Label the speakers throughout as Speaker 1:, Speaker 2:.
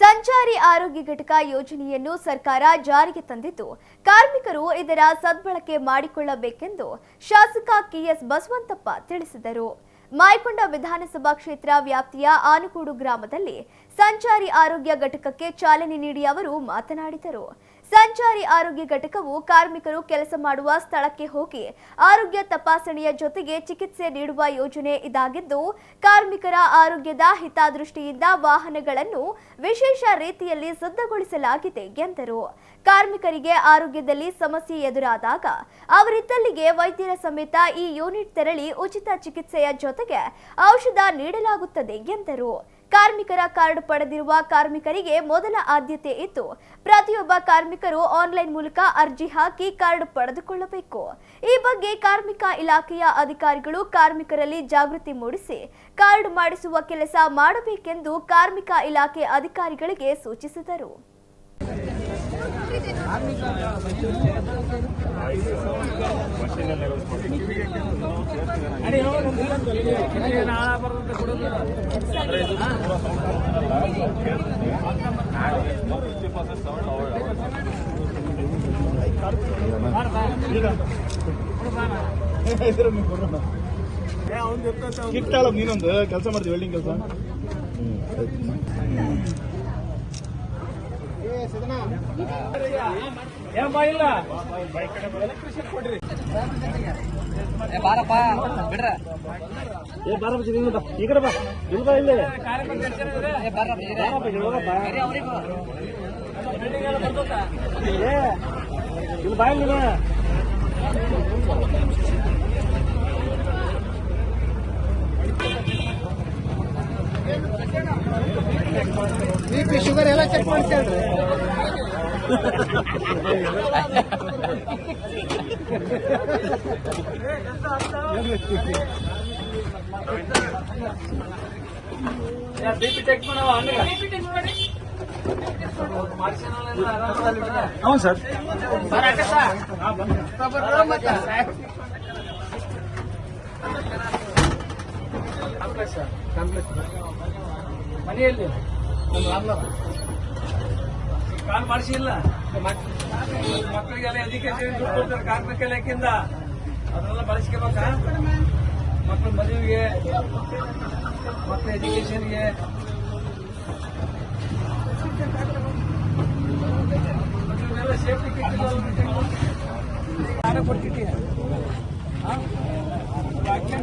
Speaker 1: ಸಂಚಾರಿ ಆರೋಗ್ಯ ಘಟಕ ಯೋಜನೆಯನ್ನು ಸರ್ಕಾರ ಜಾರಿಗೆ ತಂದಿದ್ದು, ಕಾರ್ಮಿಕರು ಇದರ ಸದ್ಬಳಕೆ ಮಾಡಿಕೊಳ್ಳಬೇಕೆಂದು ಶಾಸಕ ಕೆಎಸ್ ಬಸವಂತಪ್ಪ ತಿಳಿಸಿದರು. ಮಾಯಕೊಂಡ ವಿಧಾನಸಭಾ ಕ್ಷೇತ್ರ ವ್ಯಾಪ್ತಿಯ ಆನುಕೂಡು ಗ್ರಾಮದಲ್ಲಿ ಸಂಚಾರಿ ಆರೋಗ್ಯ ಘಟಕಕ್ಕೆ ಚಾಲನೆ ನೀಡಿ ಅವರು ಮಾತನಾಡಿದರು. ಸಂಚಾರಿ ಆರೋಗ್ಯ ಘಟಕವು ಕಾರ್ಮಿಕರು ಕೆಲಸ ಮಾಡುವ ಸ್ಥಳಕ್ಕೆ ಹೋಗಿ ಆರೋಗ್ಯ ತಪಾಸಣೆಯ ಜೊತೆಗೆ ಚಿಕಿತ್ಸೆ ನೀಡುವ ಯೋಜನೆ ಇದಾಗಿದ್ದು, ಕಾರ್ಮಿಕರ ಆರೋಗ್ಯದ ಹಿತದೃಷ್ಟಿಯಿಂದ ವಾಹನಗಳನ್ನು ವಿಶೇಷ ರೀತಿಯಲ್ಲಿ ಸಿದ್ಧಗೊಳಿಸಲಾಗಿದೆ ಎಂದರು. ಕಾರ್ಮಿಕರಿಗೆ ಆರೋಗ್ಯದಲ್ಲಿ ಸಮಸ್ಯೆ ಎದುರಾದಾಗ ಅವರಿದ್ದಲ್ಲಿಗೆ ವೈದ್ಯರ ಸಮೇತ ಈ ಯೂನಿಟ್ ತೆರಳಿ ಉಚಿತ ಚಿಕಿತ್ಸೆಯ ಜೊತೆಗೆ ಔಷಧ ನೀಡಲಾಗುತ್ತದೆ ಎಂದರು. ಕಾರ್ಮಿಕರ ಕಾರ್ಡ್ ಪಡೆದಿರುವ ಕಾರ್ಮಿಕರಿಗೆ ಮೊದಲ ಆದ್ಯತೆ ಇತ್ತು ಪ್ರತಿಯೊಬ್ಬ ಕಾರ್ಮಿಕರು ಆನ್ಲೈನ್ ಮೂಲಕ ಅರ್ಜಿ ಹಾಕಿ ಕಾರ್ಡ್ ಪಡೆದುಕೊಳ್ಳಬೇಕು. ಈ ಬಗ್ಗೆ ಕಾರ್ಮಿಕ ಇಲಾಖೆಯ ಅಧಿಕಾರಿಗಳು ಕಾರ್ಮಿಕರಲ್ಲಿ ಜಾಗೃತಿ ಮೂಡಿಸಿ ಕಾರ್ಡ್ ಮಾಡಿಸುವ ಕೆಲಸ ಮಾಡಬೇಕೆಂದು ಕಾರ್ಮಿಕ ಇಲಾಖೆ ಅಧಿಕಾರಿಗಳಿಗೆ ಸೂಚಿಸಿದರು.
Speaker 2: ಕಿಟ್ಟಾಳ ನೀನೊಂದು ಕೆಲಸ ಮಾಡ್ತೀವಿ ವೆಲ್ಡಿಂಗ್ ಕೆಲಸ.
Speaker 3: ಬಾರಪ್ಪ ಬಿಡ್ರ.
Speaker 2: ಏ ಬಾರಪ್ಪ ನೀನು ಬಾ. ಈ ಕಡೆ ಬಾ. ಇಲ್ಲಿ ಬಾ ಇಲ್ಲಿ.
Speaker 3: ಏ
Speaker 2: ಬಾರಪ್ಪ, ಇಲ್ಲಿ ಹೋಗಪ್ಪ. ಏ ಇಲ್ಲಿ ಬಾ ಇಲ್ಲಿ ನೀನು.
Speaker 4: ಶುಗರ್ ಎಲ್ಲ ಚೆಕ್ ಮಾಡ್ತೇಳ್ರಿ
Speaker 2: ಹ್ಞೂ ಸರ್
Speaker 3: ಮನೆಯಲ್ಲಿ. ಕಾಲ್ ಮಾಡಿಸಿಲ್ಲ. ಮಕ್ಕಳಿಗೆಲ್ಲ ಎಜುಕೇಶನ್ ದುಡ್ಡು ಕೊಡ್ತಾರೆ ಕಾರ್ಮಿಕ ಇಲಾಖೆಯಿಂದ. ಅದನ್ನೆಲ್ಲ ಬಳಸ್ಕೋಬೇಕಾ? ಮಕ್ಕಳ ಮದುವೆಗೆ ಮಕ್ಕಳ ಎಜುಕೇಶನ್ಗೆ ಸೇಫ್ಟಿ ಕಿಟ್ ಕೊಡ್ತಿದ್ದೀಯ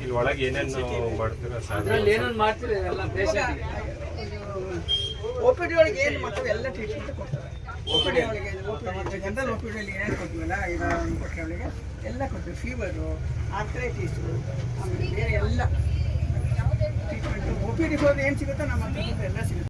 Speaker 5: ಇಲ್ಲಿ ಒಳಗೆ ಏನೇನು ಮಾಡ್ತೀರಾ ಸರ್?
Speaker 3: ಅದ್ರಲ್ಲಿ ಏನೇನು ಮಾಡ್ತೀರಿ ಎಲ್ಲ ಪೇಷಂಟ್ಗೆ
Speaker 4: ಒಪಿಡಿ ಒಳಗೆ ಏನು ಮಾಡ್ತಾರೆ ಎಲ್ಲ ಟ್ರೀಟ್ಮೆಂಟ್ ಕೊಡ್ತಾರೆ. ಡಿ ಒಳಗೆ ಜನರಲ್ ಕೊಡ್ತೀವಲ್ಲ ಕೊಟ್ಟರೆ ಅವಳಿಗೆ ಎಲ್ಲ ಕೊಡ್ತೀವಿ. ಫೀವರು ಆರ್ಥ್ರೈಟಿಸು ಆಮೇಲೆ ಬೇರೆ ಎಲ್ಲ ಟ್ರೀಟ್ಮೆಂಟ್ ಒ ಪಿ ಡಿ ಹೋದ್ರೆ ಏನು ಸಿಗುತ್ತೋ ನಮ್ಮ ಎಲ್ಲ ಸಿಗುತ್ತೆ.